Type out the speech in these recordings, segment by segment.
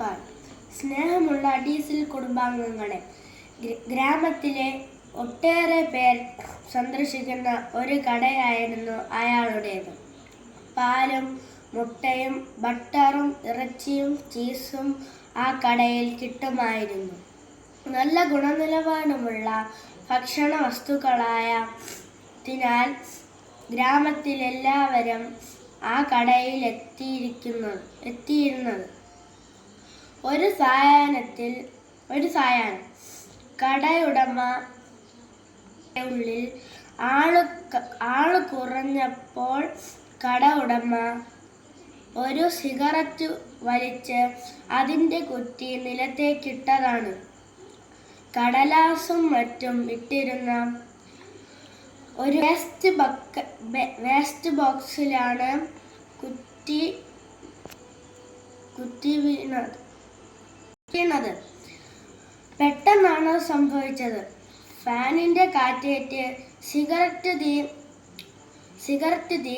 കുപ്പിപ്പാൽ സ്നേഹമുള്ള ഡീസൽ കുടുംബാംഗങ്ങളെ. ഗ്രാമത്തിലെ ഒട്ടേറെ പേർ സന്ദർശിക്കുന്ന ഒരു കടയായിരുന്നു അയാളുടേത്. പാലും മുട്ടയും ബട്ടറും ഇറച്ചിയും ചീസും ആ കടയിൽ കിട്ടുമായിരുന്നു. നല്ല ഗുണനിലവാരമുള്ള ഭക്ഷണ വസ്തുക്കളായ തിനാൽ ഗ്രാമത്തിലെല്ലാവരും ആ കടയിൽ എത്തിയിരിക്കുന്നത് എത്തിയിരുന്നത്. ഒരു സായാഹ്നത്തിൽ ഒരു സായാഹ്നം. കടയുടമ ഉള്ളിൽ ആൾ ആൾ കുറഞ്ഞപ്പോൾ കട ഉടമ ഒരു സിഗരറ്റ് വലിച്ച് അതിന്റെ കുറ്റി നിലത്തേക്കിട്ടതാണ്. കടലാസും മറ്റും ഇട്ടിരുന്ന ഒരു വേസ്റ്റ് ബക്ക വേസ്റ്റ് ബോക്സിലാണ് കുറ്റി കുറ്റി വീണത്. വീണത് പെട്ടെന്നാണ് സംഭവിച്ചത്? ഫാനിന്റെ കാറ്റേറ്റ് സിഗരറ്റ് തീ സിഗരറ്റ് തീ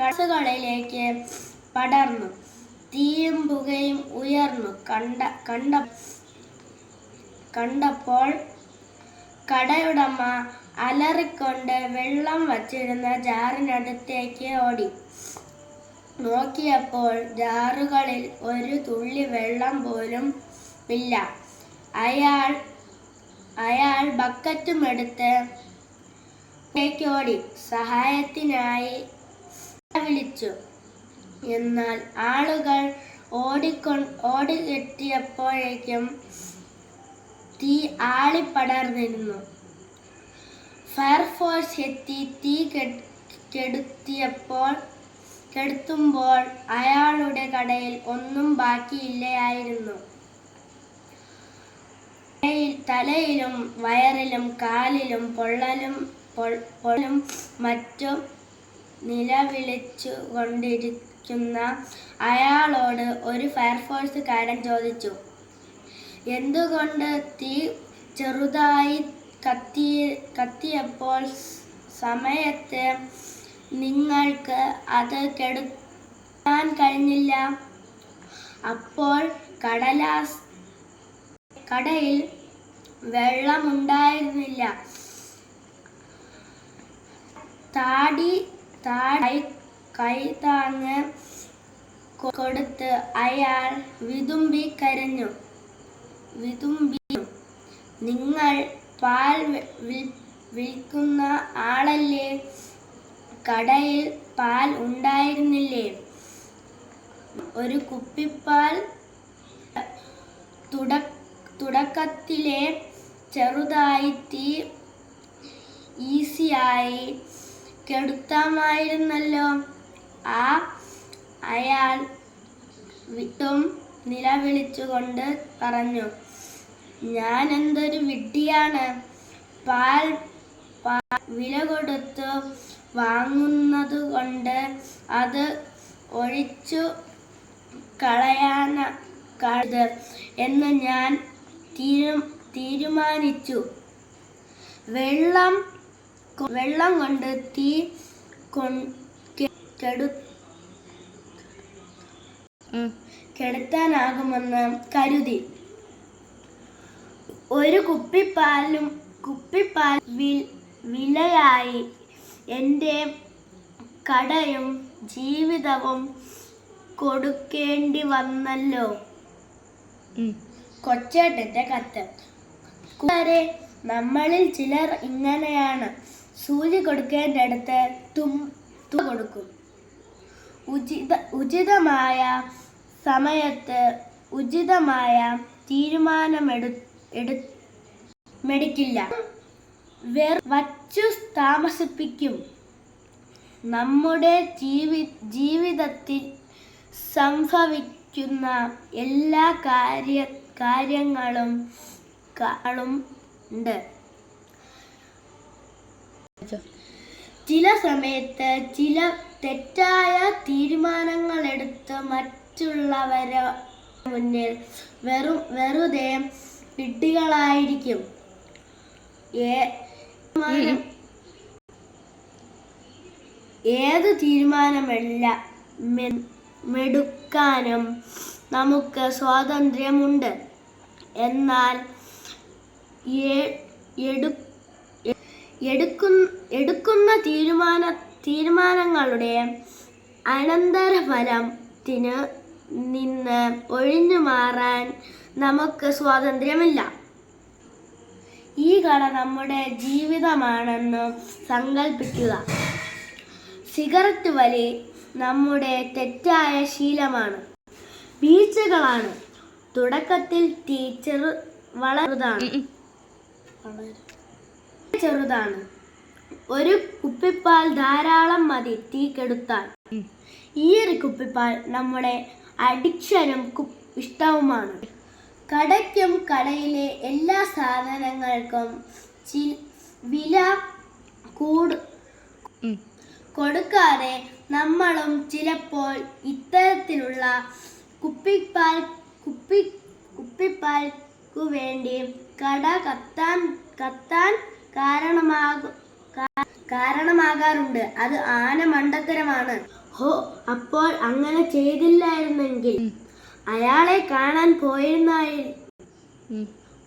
കടസുകളിലേക്ക് പടർന്നു. തീയും പുകയും ഉയർന്നു. കണ്ട കണ്ട കണ്ടപ്പോൾ കടയുടമ അലറിക്കൊണ്ട് വെള്ളം വച്ചിരുന്ന ജാറിനടുത്തേക്ക് ഓടി. നോക്കിയപ്പോൾ ജാറുകളിൽ ഒരു തുള്ളി വെള്ളം പോലും ഇല്ല. അയാൾ അയാൾ ബക്കറ്റും എടുത്ത് ഓടി സഹായത്തിനായി വിളിച്ചു. എന്നാൽ ആളുകൾ ഓടിക്കൊ ഓടിയെത്തിയപ്പോഴേക്കും തീ ആളിപ്പടർന്നിരുന്നു. ഫയർഫോഴ്സ് എത്തി തീ കെട്- കെടുത്തിയപ്പോൾ കെടുത്തുമ്പോൾ അയാളുടെ കടയിൽ ഒന്നും ബാക്കിയില്ലായിരുന്നു. തലയിലും വയറിലും കാലിലും പൊള്ളലും പൊള്ളലും പൊള്ളും മറ്റും നിലവിളിച്ചു കൊണ്ടിരിക്കുന്ന അയാളോട് ഒരു ഫയർഫോഴ്സുകാരൻ ചോദിച്ചു എന്തുകൊണ്ട് തീ ചെറുതായി കത്തി കത്തിയപ്പോൾ സമയത്ത് നിങ്ങൾക്ക് അത് കെടുത്താൻ കഴിഞ്ഞില്ല. അപ്പോൾ കടലാസ് കടയിൽ വെള്ളമുണ്ടായിരുന്നില്ല. താടി താടി കൈ താങ്ങ് കൊടുത്ത് അയാൾ വിതുമ്പി കരഞ്ഞു. വിതുമ്പി നിങ്ങൾ പാൽ വിൽക്കുന്ന ആളല്ലേ? കടയിൽ പാൽ ഉണ്ടായിരുന്നില്ലേ? ഒരു കുപ്പിപ്പാൽ തുട- തുടക്കത്തിലെ ചെറുതായി തീ ഈസിയായി കെടുത്താമായിരുന്നല്ലോ. ആ അയാൾ വിട്ടും നിലവിളിച്ചുകൊണ്ട് പറഞ്ഞു ഞാൻ എന്തൊരു വിഡ്ഢിയാണ് പാൽ വില കൊടുത്ത്. വാങ്ങുന്നത് കൊണ്ട് അത് ഒഴിച്ചു കളയാന കഴുത് എന്ന് ഞാൻ തീരു തീരുമാനിച്ചു. വെള്ളം വെള്ളം കൊണ്ട് തീ കെടുത്താനാകുമെന്ന് കരുതി. ഒരു കുപ്പിപ്പാലും കുപ്പിപ്പാൽ വിലയായി എന്റെ കടയും ജീവിതവും കൊടുക്കേണ്ടി വന്നല്ലോ. കൊച്ചേട്ടന്റെ കത്ത്. കൂടാതെ നമ്മളിൽ ചിലർ ഇങ്ങനെയാണ്. സൂചി കൊടുക്കേണ്ടടുത്ത് തും കൊടുക്കും. ഉചിത ഉചിതമായ സമയത്ത് ഉചിതമായ തീരുമാനമെടു എടു മെടുക്കില്ല വെർ വച്ചു താമസിപ്പിക്കും. നമ്മുടെ ജീവി ജീവിതത്തിൽ സംഭവിക്കുന്ന എല്ലാ കാര്യ കാര്യങ്ങളും കളും ഉണ്ട് ചില സമയത്ത് ചില തെറ്റായ തീരുമാനങ്ങൾ എടുത്ത് മറ്റുള്ളവരെ മുന്നിൽ വെറും വെറുതെ വിഡ്ഢികളായിരിക്കും ഏത് തീരുമാനമല്ല മെടുക്കാനും നമുക്ക് സ്വാതന്ത്ര്യമുണ്ട്. എന്നാൽ എടുക്കുന്ന തീരുമാന തീരുമാനങ്ങളുടെ അനന്തരഫലത്തിന് നിന്ന് ഒഴിഞ്ഞു മാറാൻ നമുക്ക് സ്വാതന്ത്ര്യമില്ല. ഈ കട നമ്മുടെ ജീവിതമാണെന്ന് സങ്കല്പിക്കുക സിഗരറ്റ് വലി നമ്മുടെ തെറ്റായ ശീലമാണ്. ബീച്ചുകളാണ് തുടക്കത്തിൽ ടീച്ചർ വളരുതാണ് വളരെ ചെറുതാണ്. ഒരു കുപ്പിപ്പാൽ ധാരാളം മതി തീ കെടുത്താൽ ഈ ഒരു കുപ്പിപ്പാൽ നമ്മുടെ അഡിക്ഷനും ഇഷ്ടവുമാണ്. കടയ്ക്കും കടയിലെ എല്ലാ സാധനങ്ങൾക്കും ചി- വില കൂട് കൊടുക്കാതെ നമ്മളും ചിലപ്പോൾ ഇത്തരത്തിലുള്ള കുപ്പിപ്പാൽ കുപ്പി കുപ്പിപ്പാൽക്കു വേണ്ടി കട കത്താൻ കത്താൻ കാരണമാകും കാരണമാകാറുണ്ട്. അത് ആന മണ്ടത്തരമാണ് ഹോ അപ്പോൾ അങ്ങനെ ചെയ്തില്ലായിരുന്നെങ്കിൽ അയാളെ കാണാൻ പോയിരുന്നായി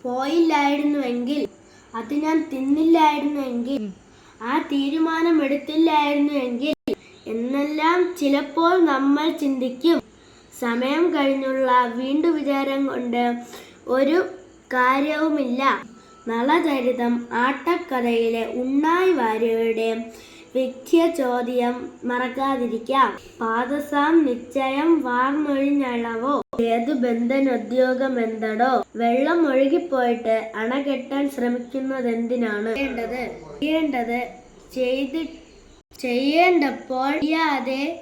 പോയില്ലായിരുന്നുവെങ്കിൽ അത് ഞാൻ തിന്നില്ലായിരുന്നുവെങ്കിൽ ആ തീരുമാനം എടുത്തില്ലായിരുന്നുവെങ്കിൽ എന്നെല്ലാം ചിലപ്പോൾ നമ്മൾ ചിന്തിക്കും. സമയം കഴിഞ്ഞുള്ള വീണ്ടു വിചാരം കൊണ്ട് ഒരു കാര്യവുമില്ല. നളചരിതം ആട്ടക്കഥയിലെ ഉണ്ണായി വാര്യരുടെ വ്യക്തിയ ചോദ്യം മറക്കാതിരിക്കാം. പാദസാം നിശ്ചയം വാർമൊഴിഞ്ഞളവോ ഏതു എന്തടോ വെള്ളം ഒഴുകിപ്പോയിട്ട് അണ കെട്ടാൻ ശ്രമിക്കുന്നതെന്തിനാണ്? ചെയ്യേണ്ടത്? ചെയ്യേണ്ടത് ചെയ്ത് ചെയ്യേണ്ടപ്പോൾ ചെയ്യാതെ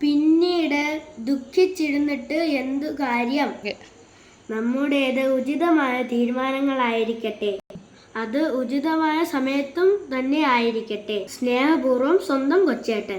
പിന്നീട് ദുഃഖിച്ചിരുന്നിട്ട് എന്തു കാര്യം? നമ്മുടേത് ഉചിതമായ തീരുമാനങ്ങളായിരിക്കട്ടെ. അത് ഉചിതമായ സമയത്തും തന്നെ ആയിരിക്കട്ടെ. സ്നേഹപൂർവം സ്വന്തം കൊച്ചേട്ടൻ.